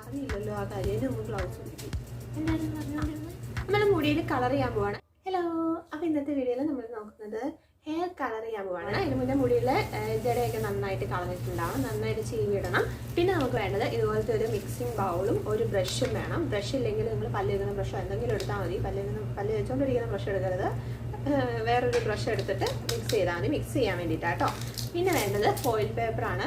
അറിയില്ലല്ലോ ആ കാര്യം. നമ്മൾ നമ്മൾ മുടിയിൽ കളർ ചെയ്യാൻ പോവാണ്. ഹലോ അപ്പോൾ ഇന്നത്തെ വീഡിയോയിൽ നമ്മൾ നോക്കുന്നത് ഹെയർ കളർ ചെയ്യാൻ പോവാണ്. അതിന് മുന്നേ മുടിയിൽ ജടയൊക്കെ നന്നായിട്ട് കളഞ്ഞിട്ടുണ്ടാവും നന്നായിട്ട് ചീവിടണം പിന്നെ നമുക്ക് വേണ്ടത് ഇതുപോലത്തെ ഒരു മിക്സിംഗ് ബൗളും ഒരു ബ്രഷും വേണം. ബ്രഷ് ഇല്ലെങ്കിൽ നിങ്ങൾ പല്ല് കഴുകുന്ന ബ്രഷോ എന്തെങ്കിലും എടുത്താൽ മതി. പല്ല് കഴുകുന്ന പല്ല് വെച്ചുകൊണ്ടിരിക്കുന്ന ബ്രഷ് എടുക്കരുത്. വേറൊരു ബ്രഷ് എടുത്തിട്ട് മിക്സ് ചെയ്താൽ മതി. മിക്സ് ചെയ്യാൻ വേണ്ടിയിട്ടാട്ടോ. പിന്നെ വേണ്ടത് ഫോയിൽ പേപ്പറാണ്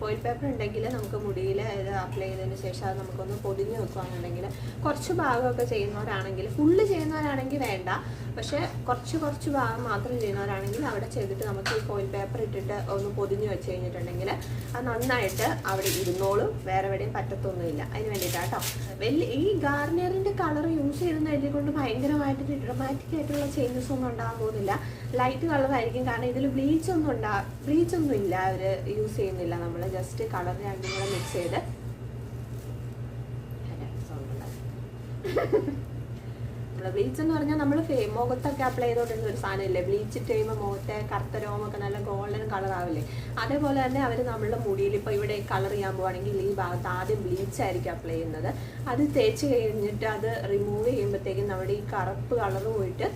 ഫോയിൽ പേപ്പർ ഉണ്ടെങ്കിൽ നമുക്ക് മുടിയിൽ ഇത് അപ്ലൈ ചെയ്തതിന് ശേഷം അത് നമുക്കൊന്ന് പൊതിഞ്ഞ് വെക്കുകയാണെന്നുണ്ടെങ്കിൽ കുറച്ച് ഭാഗമൊക്കെ ചെയ്യുന്നവരാണെങ്കിൽ ഫുള്ള് ചെയ്യുന്നവരാണെങ്കിൽ വേണ്ട. പക്ഷേ കുറച്ച് കുറച്ച് ഭാഗം മാത്രം ചെയ്യുന്നവരാണെങ്കിൽ അവിടെ ചെയ്തിട്ട് നമുക്ക് ഈ ഫോയിൽ പേപ്പർ ഇട്ടിട്ട് ഒന്ന് പൊതിഞ്ഞ് വെച്ച് കഴിഞ്ഞിട്ടുണ്ടെങ്കിൽ അത് നന്നായിട്ട് അവിടെ ഇരുന്നോളും. വേറെ എവിടെയും പറ്റത്തൊന്നുമില്ല. അതിന് വേണ്ടിയിട്ടാട്ടോ വലിയ ഈ ഗാർണിയറിന്റെ കളർ യൂസ് ചെയ്യുന്ന ചെയ്യുന്നതിനെ കൊണ്ട് ഭയങ്കരമായിട്ട് ഡ്രമാറ്റിക് ആയിട്ടുള്ള ചേഞ്ചസ് ഒന്നും ഉണ്ടാകാൻ പോകുന്നില്ല. ലൈറ്റ് കളറായിരിക്കും കാരണം ഇതിൽ ബ്ലീച്ച് ഒന്നും ഉണ്ടാ ബ്ലീച്ച് ഒന്നും ഇല്ല. അവർ യൂസ് ചെയ്യുന്നില്ല നമ്മൾ ജസ്റ്റ് കളർ രണ്ടും കൂടെ മിക്സ് ചെയ്ത് നമ്മൾ ബ്ലീച്ച് എന്ന് പറഞ്ഞാൽ നമ്മൾ മുഖത്തൊക്കെ അപ്ലൈ ചെയ്തോണ്ടിരുന്ന ഒരു സാധനമില്ലേ? ബ്ലീച്ച് കഴിയുമ്പോൾ മുഖത്തെ കറുത്ത രോമൊക്കെ നല്ല ഗോൾഡൻ കളർ ആവില്ലേ? അതേപോലെ തന്നെ അവർ നമ്മളുടെ മുടിയിൽ ഇപ്പോൾ ഇവിടെ കളർ ചെയ്യാൻ പോവാണെങ്കിൽ ഈ ഭാഗത്ത് ആദ്യം ബ്ലീച്ച് ആയിരിക്കും അപ്ലൈ ചെയ്യുന്നത്. അത് തേച്ച് കഴിഞ്ഞിട്ട് അത് റിമൂവ് ചെയ്യുമ്പോഴത്തേക്കും നമ്മുടെ ഈ കറുപ്പ് കളർ പോയിട്ട്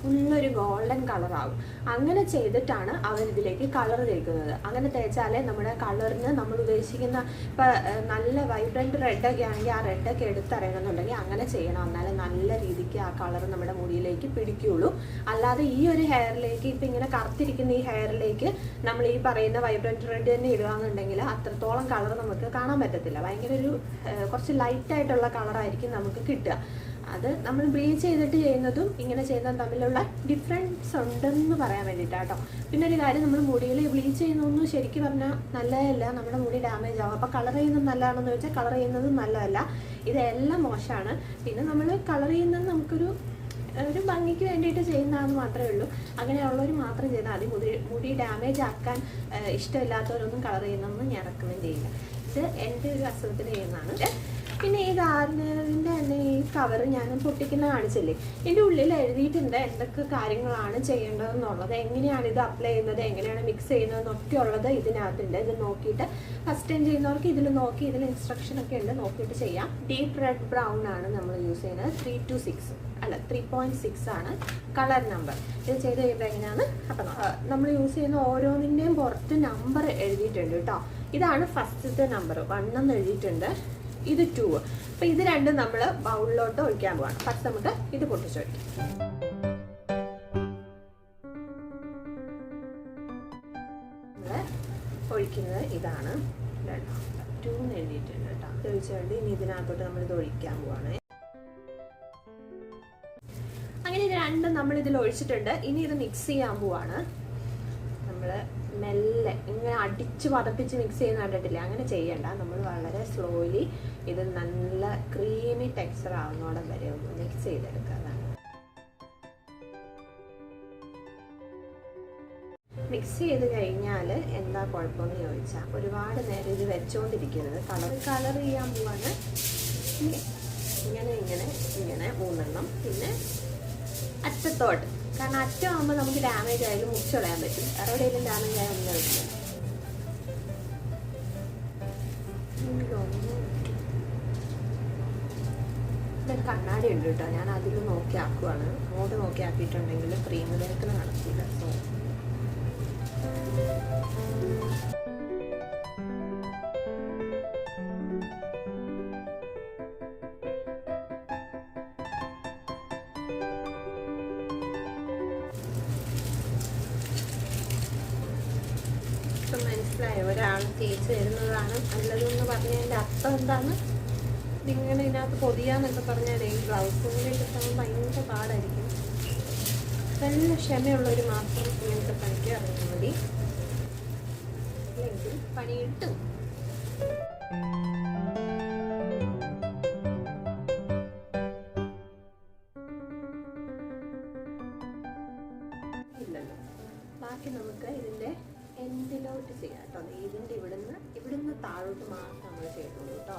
ഫുള്ളൊരു ഗോൾഡൻ കളറാകും അങ്ങനെ ചെയ്തിട്ടാണ് അവരിതിലേക്ക് കളർ തേക്കുന്നത്. അങ്ങനെ തേച്ചാലേ നമ്മുടെ കളറിന് നമ്മൾ ഉദ്ദേശിക്കുന്ന ഇപ്പം നല്ല വൈബ്രന്റ് റെഡൊക്കെ ആണെങ്കിൽ ആ റെഡൊക്കെ എടുത്തറിയണമെന്നുണ്ടെങ്കിൽ അങ്ങനെ ചെയ്യണം. എന്നാലേ നല്ല രീതിക്ക് ആ കളർ നമ്മുടെ മുടിയിലേക്ക് പിടിക്കുകയുള്ളൂ. അല്ലാതെ ഈ ഒരു ഹെയറിലേക്ക് ഇപ്പം ഇങ്ങനെ കറുത്തിരിക്കുന്ന ഈ ഹെയറിലേക്ക് നമ്മൾ ഈ പറയുന്ന വൈബ്രന്റ് റെഡ് തന്നെ ഇടുകയാണെന്നുണ്ടെങ്കിൽ അത്രത്തോളം കളർ നമുക്ക് കാണാൻ പറ്റത്തില്ല. ഭയങ്കര ഒരു കുറച്ച് ലൈറ്റായിട്ടുള്ള കളറായിരിക്കും നമുക്ക് കിട്ടുക. അത് നമ്മൾ ബ്ലീച്ച് ചെയ്തിട്ട് ചെയ്യുന്നതും ഇങ്ങനെ ചെയ്യുന്നതും തമ്മിലുള്ള ഡിഫറൻസ് ഉണ്ടെന്ന് പറയാൻ വേണ്ടിയിട്ടാട്ടോ പിന്നെ ഒരു കാര്യം നമ്മൾ മുടിയിൽ ബ്ലീച്ച് ചെയ്യുന്നതൊന്നും ശരിക്കും പറഞ്ഞാൽ നല്ലതല്ല. നമ്മുടെ മുടി ഡാമേജ് ആവും. അപ്പോൾ കളർ ചെയ്യുന്നത് നല്ലതാണെന്ന് ചോദിച്ചാൽ കളർ ചെയ്യുന്നത് നല്ലതല്ല. ഇതെല്ലാം മോശമാണ്. പിന്നെ നമ്മൾ കളർ ചെയ്യുന്നത് നമുക്കൊരു ഒരു ഭംഗിക്ക് വേണ്ടിയിട്ട് ചെയ്യുന്നതാണെന്ന് മാത്രമേ ഉള്ളൂ. അങ്ങനെയുള്ളവർ മാത്രം ചെയ്താൽ മതി. മുടി മുടി ഡാമേജ് ആക്കാൻ ഇഷ്ടമില്ലാത്തവരൊന്നും കളർ ചെയ്യുന്നതൊന്നും ഞാൻ റെക്കമെൻഡ് ചെയ്യില്ല. ഇത് എന്റെ ഒരു അസുഖത്തിന് ചെയ്യുന്നതാണ്. പിന്നെ ഈ ഗാർഡനറിന്റെ തന്നെ ഈ കവർ ഞാൻ പൊട്ടിക്കുന്ന കാണിച്ചില്ലേ? എന്റെ ഉള്ളിൽ എഴുതിയിട്ടുണ്ട് എന്തൊക്കെ കാര്യങ്ങളാണ് ചെയ്യേണ്ടതെന്നുള്ളത്. എങ്ങനെയാണ് ഇത് അപ്ലൈ ചെയ്യുന്നത്? എങ്ങനെയാണ് മിക്സ് ചെയ്യുന്നതെന്നൊക്കെ ഉള്ളത് ഇതിനകത്തുണ്ട്. ഇത് നോക്കിയിട്ട് ഫസ്റ്റ് ടൈം ചെയ്യുന്നവർക്ക് ഇതിൽ നോക്കി ഇതിൽ ഇൻസ്ട്രക്ഷൻ ഒക്കെ ഉണ്ട്. നോക്കിയിട്ട് ചെയ്യാം. ഡീപ്പ് റെഡ് ബ്രൗൺ ആണ് നമ്മൾ യൂസ് ചെയ്യുന്നത്. ത്രീ ടു സിക്സ് അല്ല ത്രീ പോയിന്റ് സിക്സ് ആണ് കളർ നമ്പർ ഇത് ചെയ്ത് കഴിയുമ്പോൾ എങ്ങനെയാണ്? അപ്പം നമ്മൾ യൂസ് ചെയ്യുന്ന ഓരോന്നിന്റെയും പുറത്ത് നമ്പർ എഴുതിയിട്ടുണ്ട് കേട്ടോ. ഇതാണ് ഫസ്റ്റത്തെ നമ്പർ വൺ എന്ന് എഴുതിയിട്ടുണ്ട്. ഇത് ടു അപ്പം ഇത് രണ്ടും നമ്മൾ ബൗളിലോട്ട് ഒഴിക്കാൻ പോവാണ്. ഫസ്റ്റ് നമുക്ക് ഇത് പൊട്ടിച്ചൊഴിക്കാം ഒഴിക്കുന്നത് ഇതാണ്. ടു എന്ന് എഴുതിയിട്ടുണ്ട് കേട്ടോ. ഇത് ഒഴിച്ചുകൊണ്ട് ഇനി ഇതിനകത്തോട്ട് ഇത് ഒഴിക്കാൻ പോവാണ്. അങ്ങനെ രണ്ടും നമ്മൾ ഇതിൽ ഒഴിച്ചിട്ടുണ്ട്. ഇനി ഇത് മിക്സ് ചെയ്യാൻ പോവാണ്. നമ്മൾ മെല്ലെ ഇങ്ങനെ അടിച്ച് പതപ്പിച്ച് മിക്സ് ചെയ്യുന്ന കണ്ടിട്ടില്ലേ? അങ്ങനെ ചെയ്യണ്ട. നമ്മൾ വളരെ സ്ലോലി ഇത് നല്ല ക്രീമി ടെക്സ്ചർ ആവുന്നോടം വരെ ഒന്ന് മിക്സ് ചെയ്തെടുക്കുക മിക്സ് ചെയ്ത് കഴിഞ്ഞാൽ എന്താ കുഴപ്പമെന്ന് ചോദിച്ചാൽ ഒരുപാട് നേരം ഇത് വെച്ചുകൊണ്ടിരിക്കരുത് കളർ കളർ ചെയ്യാൻ പോവാണ്. ഇങ്ങനെ ഇങ്ങനെ ഇങ്ങനെ മൂന്നെണ്ണം. പിന്നെ അറ്റത്തോട്ട്. കാരണം അറ്റമാകുമ്പോൾ നമുക്ക് ഡാമേജ് ആയാലും മുറിച്ച് കളയാൻ പറ്റും. എവിടെയെങ്കിലും ഡാമേജ് ആയാൽ ഒന്നും പറ്റില്ല കണ്ണാടി ഉണ്ട് കേട്ടോ. ഞാൻ അതിൽ നോക്കി ആക്കുവാണ്. അങ്ങോട്ട് നോക്കി ആക്കിയിട്ടുണ്ടെങ്കിൽ ക്രീം തേക്കൽ നടക്കില്ല. സോ ഇപ്പം മനസ്സിലായി? ഒരാൾ തേച്ച് തരുന്നതാണ് നല്ലതെന്ന് പറഞ്ഞതിന്റെ അർത്ഥം എന്താണ്? ഇതിങ്ങനെ ഇതിനകത്ത് പൊതിയാന്നൊക്കെ പറഞ്ഞാൽ ഈ ഗ്ലൗസും കൂടി കിട്ടാൻ ഭയങ്കര പാടായിരിക്കും. നല്ല ക്ഷമയുള്ളവർ മാത്രം ഇങ്ങനത്തെ പണിക്ക് ഇറങ്ങി മതി. അല്ലെങ്കിൽ പണി കിട്ടും. ബാക്കി നമുക്ക് ഇതിന്റെ എൻഡിലോട്ട് ചെയ്യാം കേട്ടോ? ഇതിന്റെ ഇവിടുന്ന് ഇവിടുന്ന് താഴോട്ട് മാത്രം നമ്മൾ ചെയ്തോളൂ കേട്ടോ.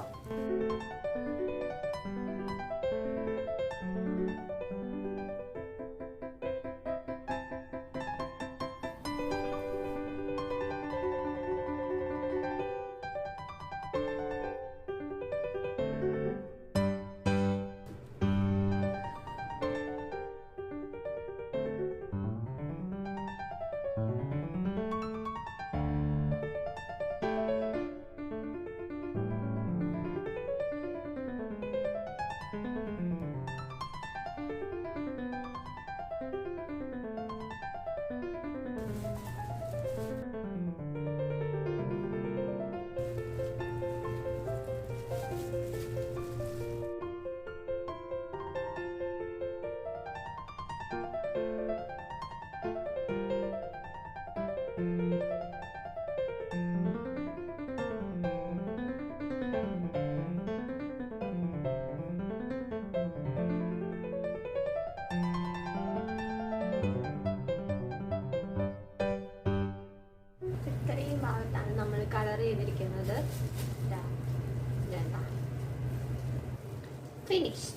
ഫിനിഷ്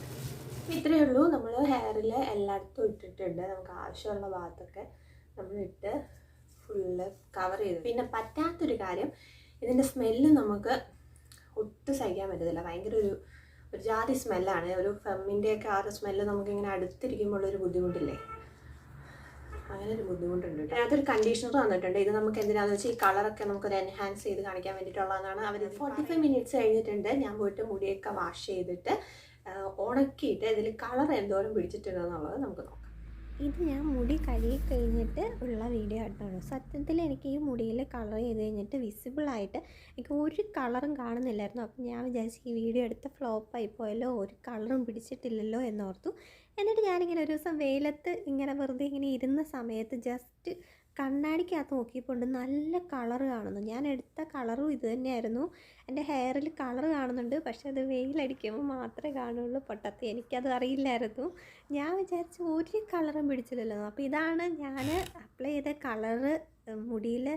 ഇത്രയേ ഉള്ളൂ നമ്മൾ ഹെയറിൽ എല്ലായിടത്തും ഇട്ടിട്ടുണ്ട്. നമുക്ക് ആവശ്യമുള്ള ഭാഗത്തൊക്കെ നമ്മൾ ഇട്ട് ഫുള്ള് കവർ ചെയ്തു. പിന്നെ പറ്റാത്തൊരു കാര്യം ഇതിന്റെ സ്മെല്ല് നമുക്ക് ഒട്ടും സഹിക്കാൻ പറ്റത്തില്ല. ഭയങ്കര ഒരു ഒരു ജാതി സ്മെല്ലാണ് ഒരു ഫെമ്മിന്റെയൊക്കെ ആ ഒരു സ്മെല്ല് നമുക്കിങ്ങനെ അടുത്തിരിക്കുമ്പോൾ ഒരു ബുദ്ധിമുട്ടില്ലേ? അങ്ങനെ ഒരു ബുദ്ധിമുട്ടുണ്ട്. അതിനകത്തൊരു കണ്ടീഷണർ തന്നിട്ടുണ്ട്. ഇത് നമുക്ക് എന്തിനാന്ന് വെച്ചാൽ ഈ കളറൊക്കെ നമുക്കൊരു എൻഹാൻസ് ചെയ്ത് കാണിക്കാൻ വേണ്ടിയിട്ടുള്ളതാണ് അവർ ഫോർട്ടി ഫൈവ് മിനിറ്റ്സ് കഴിഞ്ഞിട്ടുണ്ട്. ഞാൻ പോയിട്ട് മുടിയൊക്കെ വാഷ് ചെയ്തിട്ട് ഉണക്കിയിട്ട് ഇതിൽ കളർ എന്തോരം പിടിച്ചിട്ടുണ്ടെന്നുള്ളത് നമുക്ക് നോക്കാം. ഇത് ഞാൻ മുടി കഴുകി കഴിഞ്ഞിട്ട് ഉള്ള വീഡിയോ ആയിട്ടാണ് സത്യത്തിൽ എനിക്ക് ഈ മുടിയിൽ കളർ ചെയ്ത് കഴിഞ്ഞിട്ട് വിസിബിളായിട്ട് എനിക്ക് ഒരു കളറും കാണുന്നില്ലായിരുന്നു. അപ്പം ഞാൻ വിചാരിച്ചു ഈ വീഡിയോ എടുത്ത് ഫ്ലോപ്പായി പോയല്ലോ ഒരു കളറും പിടിച്ചിട്ടില്ലല്ലോ എന്നോർത്തു എന്നിട്ട് ഞാനിങ്ങനെ ഒരു ദിവസം വെയിലത്ത് ഇങ്ങനെ വെറുതെ ഇങ്ങനെ ഇരുന്ന സമയത്ത് ജസ്റ്റ് കണ്ണാടിക്കകത്ത് നോക്കിയപ്പോൾ നല്ല കളർ കാണുന്നു. ഞാൻ എടുത്ത കളറും ഇത് തന്നെയായിരുന്നു. എന്റെ ഹെയറിൽ കളർ കാണുന്നുണ്ട്. പക്ഷെ അത് വെയിലടിക്കുമ്പോൾ മാത്രമേ കാണുള്ളൂ. പൊട്ടത്ത് എനിക്കത് അറിയില്ലായിരുന്നു. ഞാൻ വിചാരിച്ചു ഒരു കളറും പിടിച്ചില്ലല്ലോ. അപ്പോൾ ഇതാണ് ഞാൻ അപ്ലൈ ചെയ്ത കളറ് മുടിയിൽ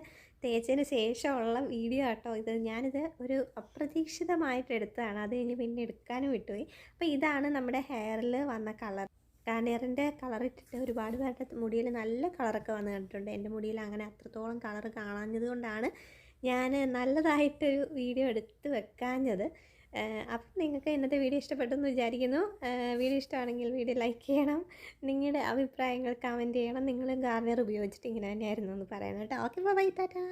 തേച്ചതിന് ശേഷമുള്ള വീഡിയോ ആട്ടോ ഇത് ഞാനിത് ഒരു അപ്രതീക്ഷിതമായിട്ട് എടുത്തതാണ് അത് കഴിഞ്ഞ് പിന്നെ എടുക്കാനും വിട്ടുപോയി. അപ്പോൾ ഇതാണ് നമ്മുടെ ഹെയറിൽ വന്ന കളർ കാനേറിന്റെ കളർ ഇട്ടിട്ട് ഒരുപാട് പേരുടെ മുടിയിൽ നല്ല കളറൊക്കെ വന്ന് കണ്ടിട്ടുണ്ട്. എന്റെ മുടിയിൽ അങ്ങനെ അത്രത്തോളം കളർ കാണാഞ്ഞത് കൊണ്ടാണ് ഞാൻ നല്ലതായിട്ടൊരു വീഡിയോ എടുത്ത് വെക്കാഞ്ഞത്. അപ്പം നിങ്ങൾക്ക് ഇന്നത്തെ വീഡിയോ ഇഷ്ടപ്പെട്ടെന്ന് വിചാരിക്കുന്നു. വീഡിയോ ഇഷ്ടമാണെങ്കിൽ വീഡിയോ ലൈക്ക് ചെയ്യണം. നിങ്ങളുടെ അഭിപ്രായങ്ങൾ കമന്റ് ചെയ്യണം. നിങ്ങൾ ഗാർണിയർ ഉപയോഗിച്ചിട്ട് ഇങ്ങനെ തന്നെയായിരുന്നു എന്ന് പറയണം കേട്ടോ. Okay bye tata.